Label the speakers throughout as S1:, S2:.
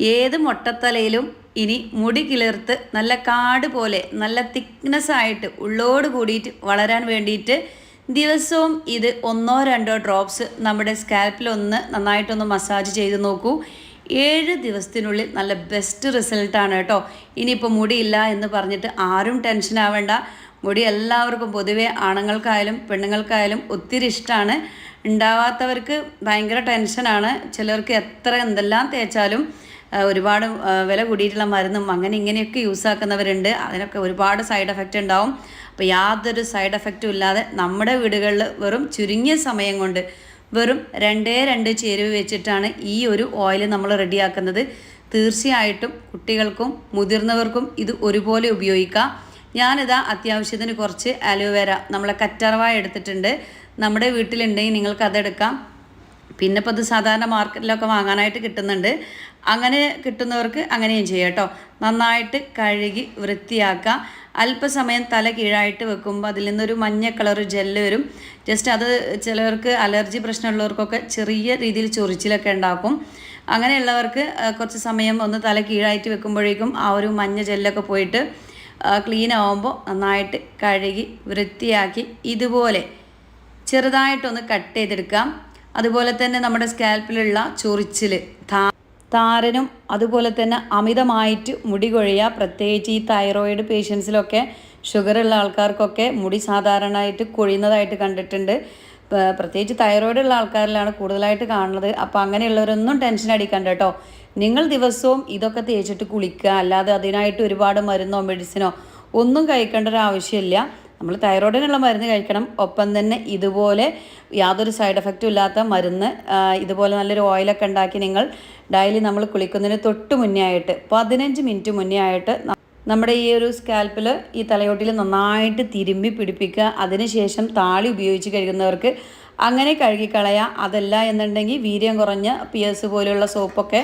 S1: ഏത് മൊട്ടത്തലയിലും ഇനി മുടി കിളിർത്ത് നല്ല കാട് പോലെ നല്ല തിക്നെസ് ആയിട്ട് ഉള്ളോട് കൂടിയിട്ട് വളരാൻ വേണ്ടിയിട്ട് ദിവസവും ഇത് ഒന്നോ രണ്ടോ ഡ്രോപ്സ് നമ്മുടെ സ്കാൽപ്പിലൊന്ന് നന്നായിട്ടൊന്ന് മസാജ് ചെയ്ത് നോക്കൂ. ഏഴ് ദിവസത്തിനുള്ളിൽ നല്ല ബെസ്റ്റ് റിസൾട്ടാണ് കേട്ടോ. ഇനിയിപ്പോൾ മുടിയില്ല എന്ന് പറഞ്ഞിട്ട് ആരും ടെൻഷൻ ആവേണ്ട. മുടി എല്ലാവർക്കും പൊതുവെ ആണുങ്ങൾക്കായാലും പെണ്ണുങ്ങൾക്കായാലും ഒത്തിരി ഇഷ്ടമാണ് ഉണ്ടാവാത്തവർക്ക് ഭയങ്കര ടെൻഷനാണ് ചിലർക്ക് എത്ര എന്തെല്ലാം തേച്ചാലും ഒരുപാട് വില കൂടിയിട്ടുള്ള മരുന്നും അങ്ങനെ ഇങ്ങനെയൊക്കെ യൂസ് ആക്കുന്നവരുണ്ട്. അതിനൊക്കെ ഒരുപാട് സൈഡ് എഫക്റ്റ് ഉണ്ടാവും. അപ്പോൾ യാതൊരു സൈഡ് എഫക്റ്റും ഇല്ലാതെ നമ്മുടെ വീടുകളിൽ വെറും ചുരുങ്ങിയ സമയം കൊണ്ട് വെറും രണ്ടേ രണ്ട് ചേരുവ വെച്ചിട്ടാണ് ഈ ഒരു ഓയിൽ നമ്മൾ റെഡിയാക്കുന്നത്. തീർച്ചയായിട്ടും കുട്ടികൾക്കും മുതിർന്നവർക്കും ഇത് ഒരുപോലെ ഉപയോഗിക്കാം. ഞാനിതാ അത്യാവശ്യത്തിന് കുറച്ച് അലോവേര നമ്മളെ കറ്റാർവായ എടുത്തിട്ടുണ്ട്. നമ്മുടെ വീട്ടിലുണ്ടെങ്കിൽ നിങ്ങൾക്ക് അതെടുക്കാം. പിന്നെ ഇപ്പോൾ ഇത് സാധാരണ മാർക്കറ്റിലൊക്കെ വാങ്ങാനായിട്ട് കിട്ടുന്നുണ്ട്. അങ്ങനെ കിട്ടുന്നവർക്ക് അങ്ങനെയും ചെയ്യാം കേട്ടോ നന്നായിട്ട് കഴുകി വൃത്തിയാക്കുക. അല്പസമയം തല കീഴായിട്ട് വെക്കുമ്പോൾ അതിൽ നിന്നൊരു മഞ്ഞ കളർ ജെല്ല് വരും. ജസ്റ്റ് അത് ചിലവർക്ക് അലർജി പ്രശ്നമുള്ളവർക്കൊക്കെ ചെറിയ രീതിയിൽ ചൊറിച്ചിലൊക്കെ ഉണ്ടാക്കും. അങ്ങനെയുള്ളവർക്ക് കുറച്ച് സമയം ഒന്ന് തല കീഴായിട്ട് വെക്കുമ്പോഴേക്കും ആ ഒരു മഞ്ഞ ജെല്ലൊക്കെ പോയിട്ട് ക്ലീൻ ആവുമ്പോൾ നന്നായിട്ട് കഴുകി വൃത്തിയാക്കി ഇതുപോലെ ചെറുതായിട്ടൊന്ന് കട്ട് ചെയ്തെടുക്കാം. അതുപോലെ തന്നെ നമ്മുടെ സ്കാൽപ്പിലുള്ള ചൊറിച്ചിൽ താരനും അതുപോലെ തന്നെ അമിതമായിട്ട് മുടി കൊഴിയുക പ്രത്യേകിച്ച് ഈ തൈറോയിഡ് പേഷ്യൻസിലൊക്കെ ഷുഗർ ഉള്ള ആൾക്കാർക്കൊക്കെ മുടി സാധാരണയായിട്ട് കൊഴിയുന്നതായിട്ട് കണ്ടിട്ടുണ്ട്. പ്രത്യേകിച്ച് തൈറോയിഡ് ഉള്ള ആൾക്കാരിലാണ് കൂടുതലായിട്ട് കാണുന്നത്. അപ്പോൾ അങ്ങനെയുള്ളവരൊന്നും ടെൻഷൻ അടിക്കണ്ട കേട്ടോ നിങ്ങൾ ദിവസവും ഇതൊക്കെ തേച്ചിട്ട് കുളിക്കുക. അല്ലാതെ അതിനായിട്ട് ഒരുപാട് മരുന്നോ മെഡിസിനോ ഒന്നും കഴിക്കേണ്ട ഒരു ആവശ്യമില്ല. നമ്മൾ തൈറോയിഡിനുള്ള മരുന്ന് കഴിക്കണം. ഒപ്പം തന്നെ ഇതുപോലെ യാതൊരു സൈഡ് എഫക്റ്റും ഇല്ലാത്ത മരുന്ന് ഇതുപോലെ നല്ലൊരു ഓയിലൊക്കെ ഉണ്ടാക്കി നിങ്ങൾ ഡെയിലി നമ്മൾ കുളിക്കുന്നതിന് തൊട്ട് മുന്നേ ആയിട്ട് പതിനഞ്ച് മിനിറ്റ് മുന്നേ ആയിട്ട് നമ്മുടെ ഈ ഒരു സ്കാൽപ്പിൽ ഈ തലയോട്ടിൽ നന്നായിട്ട് തിരുമ്പി പിടിപ്പിക്കുക അതിനുശേഷം താളി ഉപയോഗിച്ച് കഴുകുന്നവർക്ക് അങ്ങനെ കഴുകിക്കളയാം. അതല്ല എന്നുണ്ടെങ്കിൽ വീര്യം കുറഞ്ഞ പിയേഴ്സ് പോലെയുള്ള സോപ്പൊക്കെ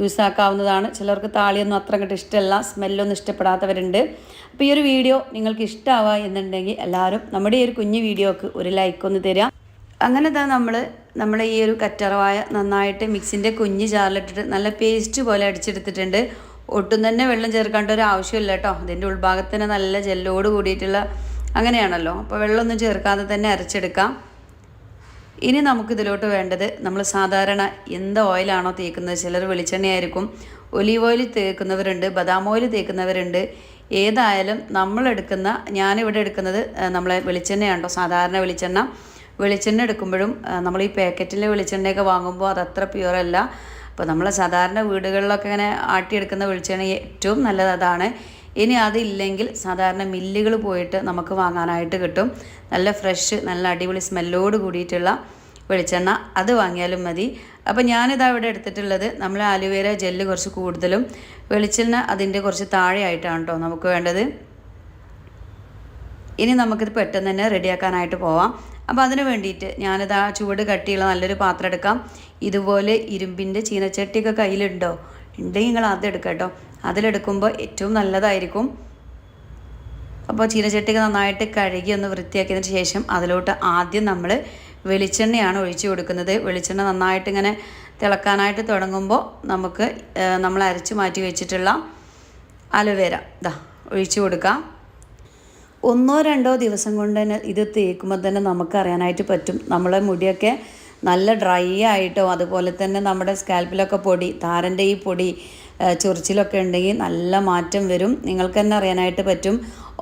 S1: യൂസ് ആക്കാവുന്നതാണ് ചിലർക്ക് താളിയൊന്നും അത്ര അങ്ങോട്ട് ഇഷ്ടമല്ല സ്മെല്ലൊന്നും ഇഷ്ടപ്പെടാത്തവരുണ്ട്. അപ്പോൾ ഈ ഒരു വീഡിയോ നിങ്ങൾക്ക് ഇഷ്ടമാവുക എന്നുണ്ടെങ്കിൽ എല്ലാവരും നമ്മുടെ ഈ ഒരു കുഞ്ഞു വീഡിയോക്ക് ഒരു ലൈക്ക് ഒന്ന് തരിക. അങ്ങനെ തന്നെ നമ്മൾ നമ്മുടെ ഈ ഒരു കറ്ററവായ നന്നായിട്ട് മിക്സിന്റെ കുഞ്ഞ് ജാറിലിട്ടിട്ട് നല്ല പേസ്റ്റ് പോലെ അടിച്ചെടുത്തിട്ടുണ്ട്. ഒട്ടും തന്നെ വെള്ളം ചേർക്കേണ്ട ഒരു ആവശ്യമില്ല കേട്ടോ. അതിന്റെ ഉൾഭാഗത്തിന് നല്ല ജെല്ലോട് കൂടിയിട്ടുള്ള അങ്ങനെയാണല്ലോ. അപ്പോൾ വെള്ളമൊന്നും ചേർക്കാതെ തന്നെ അരച്ചെടുക്കാം. ഇനി നമുക്കിതിലോട്ട് വേണ്ടത് നമ്മൾ സാധാരണ എന്ത് ഓയിലാണോ തേക്കുന്നത്? ചിലർ വെളിച്ചെണ്ണയായിരിക്കും. ഒലീവ് ഓയിൽ തേക്കുന്നവരുണ്ട് ബദാം ഓയിൽ തേക്കുന്നവരുണ്ട്. ഏതായാലും നമ്മളെടുക്കുന്ന ഞാനിവിടെ എടുക്കുന്നത് നമ്മളെ വെളിച്ചെണ്ണയാണോ സാധാരണ വെളിച്ചെണ്ണ. വെളിച്ചെണ്ണ എടുക്കുമ്പോഴും നമ്മൾ ഈ പാക്കറ്റിലെ വെളിച്ചെണ്ണയൊക്കെ വാങ്ങുമ്പോൾ അത് അത്ര പ്യുവർ അല്ല. അപ്പോൾ നമ്മൾ സാധാരണ വീടുകളിലൊക്കെ ഇങ്ങനെ ആട്ടിയെടുക്കുന്ന വെളിച്ചെണ്ണ ഏറ്റവും നല്ലത് അതാണ്. ഇനി അതില്ലെങ്കിൽ സാധാരണ മില്ലുകൾ പോയിട്ട് നമുക്ക് വാങ്ങാനായിട്ട് കിട്ടും. നല്ല ഫ്രഷ് നല്ല അടിപൊളി സ്മെല്ലോട് കൂടിയിട്ടുള്ള വെളിച്ചെണ്ണ അത് വാങ്ങിയാലും മതി. അപ്പോൾ ഞാനിതാ ഇവിടെ എടുത്തിട്ടുള്ളത് നമ്മൾ ആലുവേര ജെല്ല് കുറച്ച് കൂടുതലും. വെളിച്ചെണ്ണ അതിന്റെ കുറച്ച് താഴെയായിട്ടാണ് കേട്ടോ നമുക്ക് വേണ്ടത്. ഇനി നമുക്കിത് പെട്ടെന്ന് തന്നെ റെഡിയാക്കാനായിട്ട് പോവാം. അപ്പോൾ അതിന് വേണ്ടിയിട്ട് ഞാനിത് ആ ചുവട് കട്ടിയുള്ള നല്ലൊരു പാത്രം എടുക്കാം. ഇതുപോലെ ഇരുമ്പിന്റെ ചീനച്ചട്ടിയൊക്കെ കയ്യിലുണ്ടോ? ഉണ്ടെങ്കിൽ നിങ്ങൾ അത് എടുക്കാം കേട്ടോ. അതിലെടുക്കുമ്പോൾ ഏറ്റവും നല്ലതായിരിക്കും. അപ്പോൾ ചീനച്ചട്ടിക്ക് നന്നായിട്ട് കഴുകി ഒന്ന് വൃത്തിയാക്കിയതിന് ശേഷം അതിലോട്ട് ആദ്യം നമ്മൾ വെളിച്ചെണ്ണയാണ് ഒഴിച്ചു കൊടുക്കുന്നത്. വെളിച്ചെണ്ണ നന്നായിട്ട് ഇങ്ങനെ തിളക്കാനായിട്ട് തുടങ്ങുമ്പോൾ നമുക്ക് നമ്മൾ അരച്ച് മാറ്റി വെച്ചിട്ടുള്ള അലോവേര ഇതാ ഒഴിച്ചു കൊടുക്കാം. ഒന്നോ രണ്ടോ ദിവസം കൊണ്ട് തന്നെ ഇത് തേക്കുമ്പോൾ തന്നെ നമുക്ക് അറിയാനായിട്ട് പറ്റും. നമ്മളെ മുടിയൊക്കെ നല്ല ഡ്രൈ ആയിട്ടോ അതുപോലെ തന്നെ നമ്മുടെ സ്കാൽപ്പിലൊക്കെ പൊടി താരന്റെ ഈ പൊടി ചൊറിച്ചിലൊക്കെ ഉണ്ടെങ്കിൽ നല്ല മാറ്റം വരും. നിങ്ങൾക്ക് തന്നെ അറിയാനായിട്ട് പറ്റും.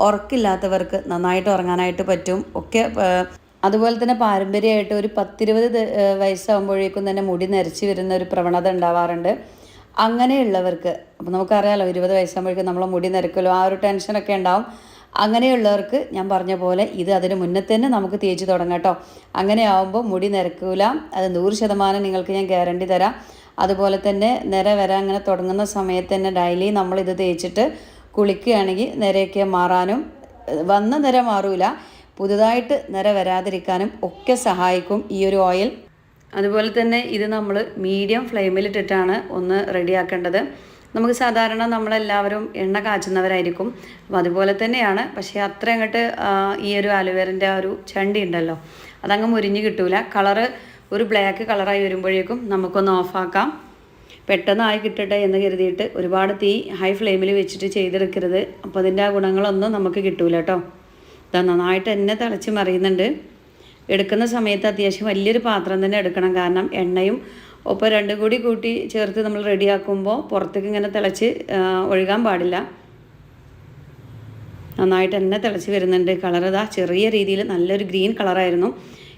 S1: ഉറക്കില്ലാത്തവർക്ക് നന്നായിട്ട് ഉറങ്ങാനായിട്ട് പറ്റും. ഒക്കെ അതുപോലെ തന്നെ പാരമ്പര്യമായിട്ട് ഒരു പത്തിരുപത് വയസ്സാകുമ്പോഴേക്കും തന്നെ മുടി നരച്ചു വരുന്ന ഒരു പ്രവണത ഉണ്ടാവാറുണ്ട്. അങ്ങനെയുള്ളവർക്ക് അപ്പം നമുക്കറിയാലോ ഇരുപത് വയസ്സാകുമ്പോഴേക്കും നമ്മളെ മുടി നിരക്കുമല്ലോ ആ ഒരു ടെൻഷനൊക്കെ ഉണ്ടാവും. അങ്ങനെയുള്ളവർക്ക് ഞാൻ പറഞ്ഞ പോലെ ഇത് അതിന് മുന്നേ തന്നെ നമുക്ക് തേച്ച് തുടങ്ങാം കേട്ടോ. അങ്ങനെ ആവുമ്പോൾ മുടി നിരക്കൂല. അത് നൂറ് ശതമാനം നിങ്ങൾക്ക് ഞാൻ ഗ്യാരണ്ടി തരാം. അതുപോലെ തന്നെ നിര വരാൻ അങ്ങനെ തുടങ്ങുന്ന സമയത്ത് തന്നെ ഡെയിലി നമ്മൾ ഇത് തേച്ചിട്ട് കുളിക്കുകയാണെങ്കിൽ നിരയൊക്കെ മാറാനും വന്ന നിര മാറൂല പുതുതായിട്ട് നിര വരാതിരിക്കാനും ഒക്കെ സഹായിക്കും ഈ ഒരു ഓയിൽ. അതുപോലെ തന്നെ ഇത് നമ്മൾ മീഡിയം ഫ്ലെയിമിലിട്ടിട്ടാണ് ഒന്ന് റെഡിയാക്കേണ്ടത്. നമുക്ക് സാധാരണ നമ്മളെല്ലാവരും എണ്ണ കാച്ചുന്നവരായിരിക്കും. അപ്പോൾ അതുപോലെ തന്നെയാണ്. പക്ഷേ അത്ര അങ്ങോട്ട് ഈ ഒരു അലുവേറിന്റെ ആ ഒരു ചണ്ടി ഉണ്ടല്ലോ അതങ്ങ് മുരിഞ്ഞ് കിട്ടൂല. കളറ് ഒരു ബ്ലാക്ക് കളറായി വരുമ്പോഴേക്കും നമുക്കൊന്ന് ഓഫാക്കാം. പെട്ടെന്നായി കിട്ടട്ടെ എന്ന് കരുതിയിട്ട് ഒരുപാട് തീ ഹൈ ഫ്ലെയിമിൽ വെച്ചിട്ട് ചെയ്തെടുക്കരുത്. അപ്പോൾ അതിന്റെ ആ ഗുണങ്ങളൊന്നും നമുക്ക് കിട്ടൂല കേട്ടോ ഇതാ നന്നായിട്ട് എന്നെ തിളച്ച് മറിയുന്നുണ്ട്. എടുക്കുന്ന സമയത്ത് അത്യാവശ്യം വലിയൊരു പാത്രം തന്നെ എടുക്കണം. കാരണം എണ്ണയും ഒപ്പം രണ്ടും കൂടി കൂട്ടി ചേർത്ത് നമ്മൾ റെഡിയാക്കുമ്പോൾ പുറത്തേക്ക് ഇങ്ങനെ തിളച്ച് ഒഴുകാൻ പാടില്ല. നന്നായിട്ട് തന്നെ തിളച്ച് വരുന്നുണ്ട്. കളർ ഇതാ ചെറിയ രീതിയിൽ നല്ലൊരു ഗ്രീൻ കളറായിരുന്നു.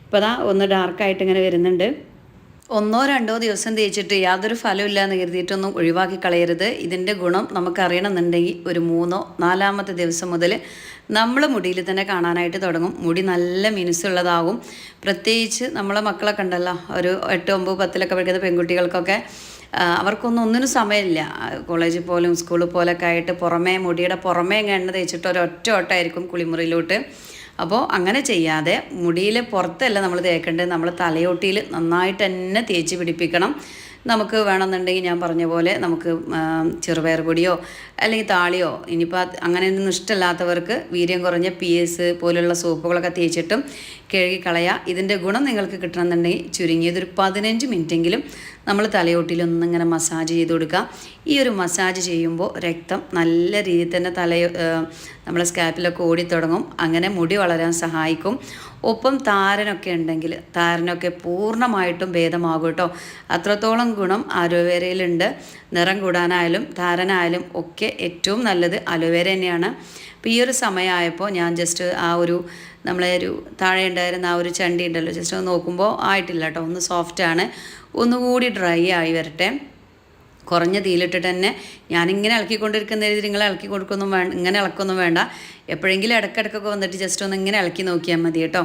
S1: ഇപ്പോൾ ദാ ഒന്ന് ഡാർക്കായിട്ട് ഇങ്ങനെ വരുന്നുണ്ട്. ഒന്നോ രണ്ടോ ദിവസം തേച്ചിട്ട് യാതൊരു ഫലമില്ല എന്ന് കരുതിയിട്ടൊന്നും ഒഴിവാക്കി കളയരുത്. ഇതിന്റെ ഗുണം നമുക്കറിയണമെന്നുണ്ടെങ്കിൽ ഒരു മൂന്നോ നാലാമത്തെ ദിവസം മുതൽ നമ്മൾ മുടിയിൽ തന്നെ കാണാനായിട്ട് തുടങ്ങും. മുടി നല്ല മിനുസുള്ളതാകും. പ്രത്യേകിച്ച് നമ്മളെ മക്കളൊക്കെ ഉണ്ടല്ലോ ഒരു എട്ട് ഒമ്പത് പത്തിലൊക്കെ പഠിക്കുന്ന പെൺകുട്ടികൾക്കൊക്കെ അവർക്കൊന്നും ഒന്നിനും സമയമില്ല. കോളേജിൽ പോലും സ്കൂളിൽ പോലൊക്കെ ആയിട്ട് പുറമേ മുടിയുടെ പുറമേ എണ്ണ തേച്ചിട്ട് ഒരൊറ്റ ഓട്ടമായിരിക്കും കുളിമുറിയിലോട്ട്. അപ്പോൾ അങ്ങനെ ചെയ്യാതെ മുടിയിൽ പുറത്തല്ല നമ്മൾ തേക്കേണ്ടത്. നമ്മൾ തലയോട്ടിയിൽ നന്നായിട്ട് തന്നെ തേച്ച് പിടിപ്പിക്കണം. നമുക്ക് വേണമെന്നുണ്ടെങ്കിൽ ഞാൻ പറഞ്ഞ പോലെ നമുക്ക് ചെറുപയർ പൊടിയോ അല്ലെങ്കിൽ താളിയോ ഇനിയിപ്പോൾ അങ്ങനെയൊന്നും ഇഷ്ടമല്ലാത്തവർക്ക് വീര്യം കുറഞ്ഞ പി എസ് പോലുള്ള സോപ്പുകളൊക്കെ തേച്ചിട്ടും കഴുകി ഇതിന്റെ ഗുണം നിങ്ങൾക്ക് കിട്ടണമെന്നുണ്ടെങ്കിൽ ചുരുങ്ങിയതൊരു പതിനഞ്ച് മിനിറ്റെങ്കിലും നമ്മൾ തലയോട്ടിൽ ഒന്നിങ്ങനെ മസാജ് ചെയ്ത് കൊടുക്കുക. ഈ ഒരു മസാജ് ചെയ്യുമ്പോൾ രക്തം നല്ല രീതിയിൽ തന്നെ തലയോ നമ്മളെ സ്കാപ്പിലൊക്കെ ഓടിത്തുടങ്ങും അങ്ങനെ മുടി വളരാൻ സഹായിക്കും. ഒപ്പം താരനൊക്കെ ഉണ്ടെങ്കിൽ താരനൊക്കെ പൂർണമായിട്ടും ഭേദമാകും കേട്ടോ. അത്രത്തോളം ഗുണം അലോവേരയിലുണ്ട് നിറം കൂടാനായാലും താരനായാലും ഒക്കെ ഏറ്റവും നല്ലത് അലോവേര തന്നെയാണ്. അപ്പോൾ ഈ ഒരു സമയമായപ്പോൾ ഞാൻ ജസ്റ്റ് ആ ഒരു നമ്മളെ ഒരു താഴെ ഉണ്ടായിരുന്ന ആ ഒരു ചണ്ടി ഉണ്ടല്ലോ ജസ്റ്റ് ഒന്ന് നോക്കുമ്പോൾ ആയിട്ടില്ല കേട്ടോ. ഒന്ന് സോഫ്റ്റാണ് ഒന്നുകൂടി ഡ്രൈ ആയി വരട്ടെ. കുറഞ്ഞ തീയിലിട്ടിട്ട് തന്നെ ഞാനിങ്ങനെ ഇളക്കിക്കൊണ്ടിരിക്കുന്ന രീതിയിൽ നിങ്ങൾ ഇളക്കി കൊടുക്കൊന്നും വേണ്ട ഇങ്ങനെ ഇളക്കൊന്നും വേണ്ട. എപ്പോഴെങ്കിലും ഇടയ്ക്കിടയ്ക്കൊക്കെ വന്നിട്ട് ജസ്റ്റ് ഒന്ന് ഇങ്ങനെ ഇളക്കി നോക്കിയാൽ മതി കേട്ടോ.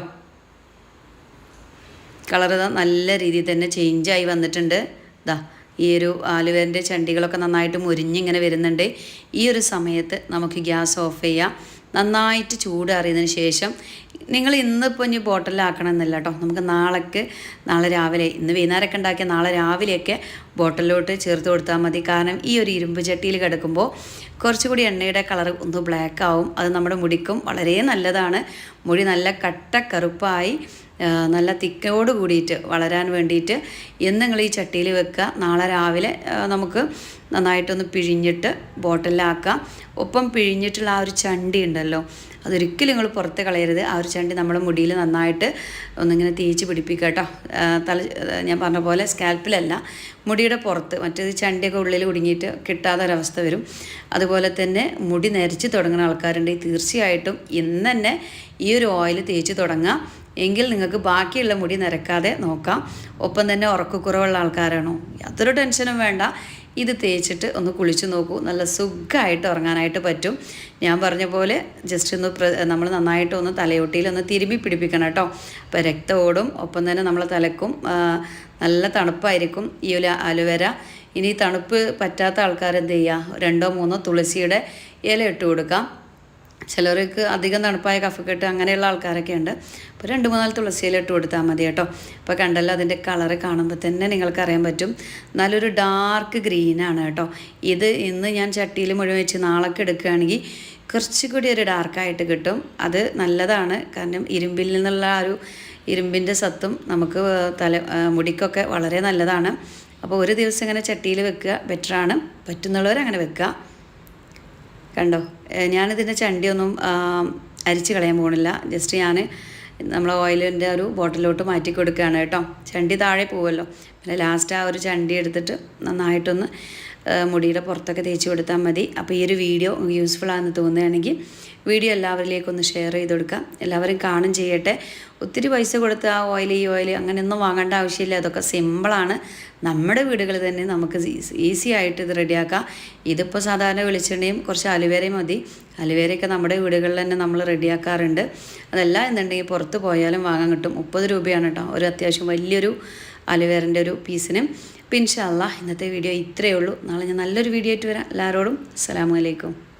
S1: കളർ നല്ല രീതിയിൽ തന്നെ ചേഞ്ചായി വന്നിട്ടുണ്ട്. ഇതാ ഈ ഒരു ആലുവേന്റെ ചണ്ടികളൊക്കെ നന്നായിട്ട് മുരിഞ്ഞിങ്ങനെ വരുന്നുണ്ട്. ഈ ഒരു സമയത്ത് നമുക്ക് ഗ്യാസ് ഓഫ് ചെയ്യാം. നന്നായിട്ട് ചൂടാറിയതിന് ശേഷം നിങ്ങൾ ഇന്നിപ്പോൾ ഇനി ബോട്ടിലാക്കണമെന്നില്ല കേട്ടോ. നമുക്ക് നാളേക്ക് നാളെ രാവിലെ ഇന്ന് വൈകുന്നേരമൊക്കെ ഉണ്ടാക്കിയ നാളെ രാവിലെയൊക്കെ ബോട്ടിലോട്ട് ചേർത്ത് കൊടുത്താൽ മതി. കാരണം ഈ ഒരു ഇരുമ്പ് ചട്ടിയിൽ കിടക്കുമ്പോൾ കുറച്ചുകൂടി എണ്ണയുടെ കളർ ഒന്ന് ബ്ലാക്ക് ആവും. അത് നമ്മുടെ മുടിക്കും വളരെ നല്ലതാണ്. മുടി നല്ല കട്ട കറുപ്പായി നല്ല തിക്കോട് കൂടിയിട്ട് വളരാൻ വേണ്ടിയിട്ട് എന്ന് നിങ്ങൾ ഈ ചട്ടിയിൽ വെക്കുക. നാളെ രാവിലെ നമുക്ക് നന്നായിട്ടൊന്ന് പിഴിഞ്ഞിട്ട് ബോട്ടിലാക്കാം. ഒപ്പം പിഴിഞ്ഞിട്ടുള്ള ആ ഒരു ചണ്ടി ഉണ്ടല്ലോ അതൊരിക്കലും നിങ്ങൾ പുറത്ത് കളയരുത്. ആ ഒരു ചണ്ടി നമ്മുടെ മുടിയിൽ നന്നായിട്ട് ഒന്നിങ്ങനെ തേച്ച് പിടിപ്പിക്കുക കേട്ടോ. തല ഞാൻ പറഞ്ഞ പോലെ സ്കാൽപ്പിലല്ല മുടിയുടെ പുറത്ത് മറ്റേത് ചണ്ടിയൊക്കെ ഉള്ളിൽ കുടുങ്ങിയിട്ട് കിട്ടാതെ ഒരവസ്ഥ വരും. അതുപോലെ തന്നെ മുടി നരച്ച് തുടങ്ങുന്ന ആൾക്കാരുണ്ടെങ്കിൽ തീർച്ചയായിട്ടും ഇന്ന് തന്നെ ഈ ഒരു ഓയിൽ തേച്ച് തുടങ്ങുക എങ്കിൽ നിങ്ങൾക്ക് ബാക്കിയുള്ള മുടി നരക്കാതെ നോക്കാം. ഒപ്പം തന്നെ ഉറക്കക്കുറവുള്ള ആൾക്കാരാണോ? യാതൊരു ടെൻഷനും വേണ്ട. ഇത് തേച്ചിട്ട് ഒന്ന് കുളിച്ചു നോക്കൂ. നല്ല സുഖമായിട്ട് ഉറങ്ങാനായിട്ട് പറ്റും. ഞാൻ പറഞ്ഞ പോലെ ജസ്റ്റ് ഒന്ന് നമ്മൾ നന്നായിട്ട് ഒന്ന് തലയൊട്ടിയിൽ ഒന്ന് തിരുമ്പി പിടിപ്പിക്കണം കേട്ടോ. അപ്പോൾ രക്തം ഓടും. ഒപ്പം തന്നെ നമ്മളെ തലക്കും നല്ല തണുപ്പായിരിക്കും ഈ ഒരു അലുവര ഇനി തണുപ്പ് പറ്റാത്ത ആൾക്കാർ എന്ത് ചെയ്യുക രണ്ടോ മൂന്നോ തുളസിയുടെ ഇല ഇട്ട് കൊടുക്കാം. ചിലർക്ക് അധികം തണുപ്പായ കഫക്കെട്ട് അങ്ങനെയുള്ള ആൾക്കാരൊക്കെ ഉണ്ട്. അപ്പോൾ രണ്ട് മൂന്നാൽ തുളസിയില ഇട്ട് കൊടുത്താൽ മതി കേട്ടോ. അപ്പോൾ കണ്ടല്ലോ അതിന്റെ കളറ് കാണുമ്പോൾ തന്നെ നിങ്ങൾക്ക് അറിയാൻ പറ്റും. നല്ലൊരു ഡാർക്ക് ഗ്രീനാണ് കേട്ടോ. ഇത് ഇന്ന് ഞാൻ ചട്ടിയിൽ മുഴുവൻ വെച്ച് നാളൊക്കെ എടുക്കുകയാണെങ്കിൽ കുറച്ചുകൂടി ഒരു ഡാർക്കായിട്ട് കിട്ടും. അത് നല്ലതാണ്. കാരണം ഇരുമ്പിൽ നിന്നുള്ള ആ ഒരു ഇരുമ്പിന്റെ സത്തും നമുക്ക് തല മുടിക്കൊക്കെ വളരെ നല്ലതാണ്. അപ്പോൾ ഒരു ദിവസം ഇങ്ങനെ ചട്ടിയിൽ വെക്കുക ബെറ്ററാണ്. പറ്റുന്നുള്ളവർ അങ്ങനെ വെക്കുക. കണ്ടോ? ഞാനിതിന്റെ ചണ്ടിയൊന്നും അരിച്ച് കളയാൻ പോകണില്ല ജസ്റ്റ് ഞാൻ നമ്മളെ ഓയിലിന്റെ ഒരു ബോട്ടിലോട്ട് മാറ്റി കൊടുക്കുകയാണ് കേട്ടോ. ചണ്ടി താഴെ പോവുമല്ലോ പിന്നെ ലാസ്റ്റ് ആ ഒരു ചണ്ടി എടുത്തിട്ട് നന്നായിട്ടൊന്ന് മുടിയുടെ പുറത്തൊക്കെ തേച്ച് കൊടുത്താൽ മതി. അപ്പോൾ ഈ ഒരു വീഡിയോ യൂസ്ഫുൾ ആണെന്ന് തോന്നുകയാണെങ്കിൽ വീഡിയോ എല്ലാവരിലേക്കും ഒന്ന് ഷെയർ ചെയ്ത് കൊടുക്കാം എല്ലാവരും കാണും ചെയ്യട്ടെ. ഒത്തിരി പൈസ കൊടുത്ത് ആ ഓയിൽ ഈ ഓയിൽ അങ്ങനെയൊന്നും വാങ്ങേണ്ട ആവശ്യമില്ല. അതൊക്കെ സിമ്പിളാണ് നമ്മുടെ വീടുകളിൽ തന്നെ നമുക്ക് ഈസി ആയിട്ട് ഇത് റെഡിയാക്കാം ഇതിപ്പോൾ സാധാരണ വെളിച്ചെണ്ണയും കുറച്ച് അലുവേരയും മതി. അലുവേരയൊക്കെ നമ്മുടെ വീടുകളിൽ തന്നെ നമ്മൾ റെഡിയാക്കാറുണ്ട് അതല്ല എന്നുണ്ടെങ്കിൽ പുറത്ത് പോയാലും വാങ്ങാൻ കിട്ടും. മുപ്പത് രൂപയാണ് കേട്ടോ. ഒരു അത്യാവശ്യം വലിയൊരു അലുവേറിന്റെ ഒരു പീസിന്. അപ്പം ഇൻഷാല്ല ഇന്നത്തെ വീഡിയോ ഇത്രയേ ഉള്ളൂ. നാളെ ഞാൻ നല്ലൊരു വീഡിയോ ആയിട്ട് വരാം. എല്ലാവരോടും അസ്സലാമു അലൈക്കും.